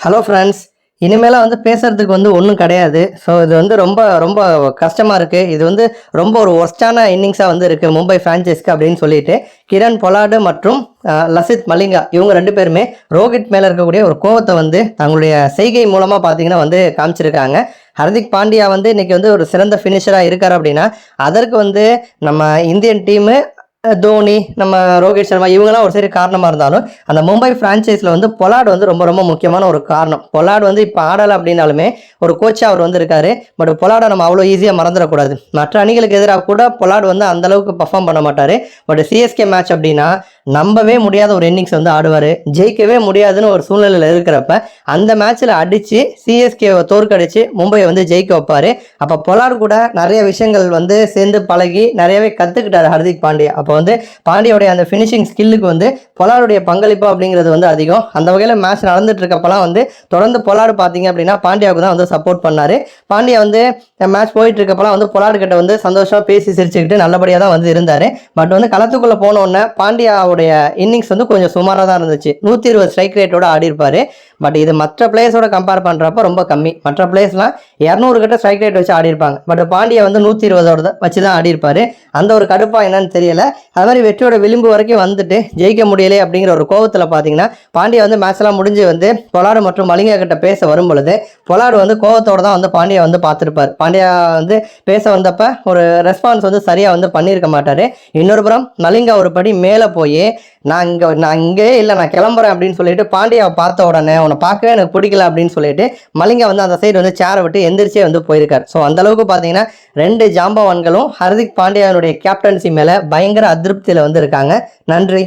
Hello friends இனிமேலாம் வந்து பேசுகிறதுக்கு வந்து ஒன்றும் கிடையாது. ஸோ இது வந்து ரொம்ப ரொம்ப கஷ்டமாக இருக்குது இது வந்து ரொம்ப ஒரு ஒஸ்டான இன்னிங்ஸாக வந்து இருக்குது மும்பை ஃப்ரான்ச்சைஸ்க்கு அப்படின்னு சொல்லிட்டு. கிரண் பொலாடு மற்றும் லசித் மலிங்கா இவங்க ரெண்டு பேருமே ரோஹித் மேலே இருக்கக்கூடிய ஒரு கோவத்தை வந்து தங்களுடைய செய்கை மூலமாக பார்த்தீங்கன்னா வந்து காமிச்சிருக்காங்க. ஹர்திக் பாண்டியா வந்து இன்றைக்கி வந்து ஒரு சிறந்த ஃபினிஷராக இருக்கார் அப்படின்னா அதற்கு வந்து நம்ம இந்தியன் டீமு தோனி நம்ம ரோஹித் சர்மா இவங்கெல்லாம் ஒரு சரி காரணமாக இருந்தாலும் அந்த மும்பை ஃப்ரான்ச்சைஸில் வந்து பொலாட் வந்து ரொம்ப ரொம்ப முக்கியமான ஒரு காரணம். பொலாட் வந்து இப்போ ஆடலை அப்படின்னாலுமே ஒரு கோச்சாக அவர் வந்து இருக்காரு பட் பொலாடை நம்ம அவ்வளோ ஈஸியாக மறந்துடக்கூடாது. மற்ற அணிகளுக்கு எதிராக கூட பொலாட் வந்து அந்தளவுக்கு பர்ஃபார்ம் பண்ண மாட்டார். பட் சிஎஸ்கே மேட்ச் அப்படின்னா நம்பவே முடியாத ஒரு இன்னிங்ஸ் வந்து ஆடுவார். ஜெயிக்கவே முடியாதுன்னு ஒரு சூழ்நிலையில் இருக்கிறப்ப அந்த மேட்ச்சில் அடித்து சிஎஸ்கேவை தோற்கடிச்சு மும்பையை வந்து ஜெயிக்க வைப்பார். அப்போ பொலாட் கூட நிறைய விஷயங்கள் வந்து சேர்ந்து பழகி நிறையவே கற்றுக்கிட்டார் ஹர்திக் பாண்டியா. அப்போ வந்து பாண்டியோடைய அந்த ஃபினிஷிங் ஸ்கில்லுக்கு வந்து பொலாருடைய பங்களிப்பு அப்படிங்கிறது வந்து அதிகம். அந்த வகையில் மேட்ச் நடந்துட்டு இருக்கப்பெல்லாம் வந்து தொடர்ந்து பொலாடு பார்த்தீங்க அப்படின்னா பாண்டியாவுக்கு தான் வந்து சப்போர்ட் பண்ணாரு. பாண்டியா வந்து மேட்ச் போயிட்டு இருக்கப்பெல்லாம் வந்து பொலாடு கிட்ட வந்து சந்தோஷமாக பேசி சிரிச்சுக்கிட்டு நல்லபடியாக தான் வந்து இருந்தார். பட் வந்து களத்துக்குள்ளே போனோடனே பாண்டியாவுடைய இன்னிங்ஸ் வந்து கொஞ்சம் சுமாராக தான் இருந்துச்சு. நூற்றி இருபது ஸ்ட்ரைக் ரேட்டோட ஆடிருப்பார். பட் இது மற்ற பிளேயர்ஸோட கம்பேர் பண்ணுறப்ப ரொம்ப கம்மி. மற்ற பிளேயர்ஸ்லாம் இரநூறு கிட்ட ஸ்ட்ரைக் ரேட் வச்சு ஆடிருப்பாங்க. பட் பாண்டியா வந்து நூற்றி இருபதோட வச்சு தான் ஆடிருப்பார். அந்த ஒரு கடுப்பாக என்னன்னு தெரியல. அது மாதிரி வெற்றியோட விளிம்பு வரைக்கும் வந்துட்டு ஜெயிக்க முடியலை அப்படிங்கிற ஒரு கோவத்தில் பார்த்தீங்கன்னா பாண்டியா வந்து மேட்ச்லாம் முடிஞ்சு வந்து பொலாடு மற்றும் மலிங்கா கிட்ட பேச வரும் பொழுது பொலாடு வந்து கோவத்தோட தான் வந்து பாண்டியா வந்து பார்த்துருப்பார். பாண்டியா வந்து பேச வந்தப்ப ஒரு ரெஸ்பான்ஸ் வந்து சரியாக வந்து பண்ணியிருக்க மாட்டார். இன்னொரு புறம் மலிங்கா ஒரு படி மேலே போய் நான் இங்கே நான் இங்கே இல்லை நான் கிளம்புறேன் அப்படின்னு சொல்லிட்டு பாண்டியாவை பார்த்த உடனே உன்னை பார்க்கவே எனக்கு பிடிக்கல அப்படின்னு சொல்லிட்டு மலிங்கா வந்து அந்த சைடு வந்து சேரை விட்டு எந்திரிச்சே வந்து போயிருக்கார். ஸோ அந்தளவுக்கு பார்த்தீங்கன்னா ரெண்டு ஜாம்பவான்களும் ஹர்திக் பாண்டியாவினுடைய கேப்டன்சி மேலே பயங்கர அதிருப்தியில் வந்து இருக்காங்க. நன்றி.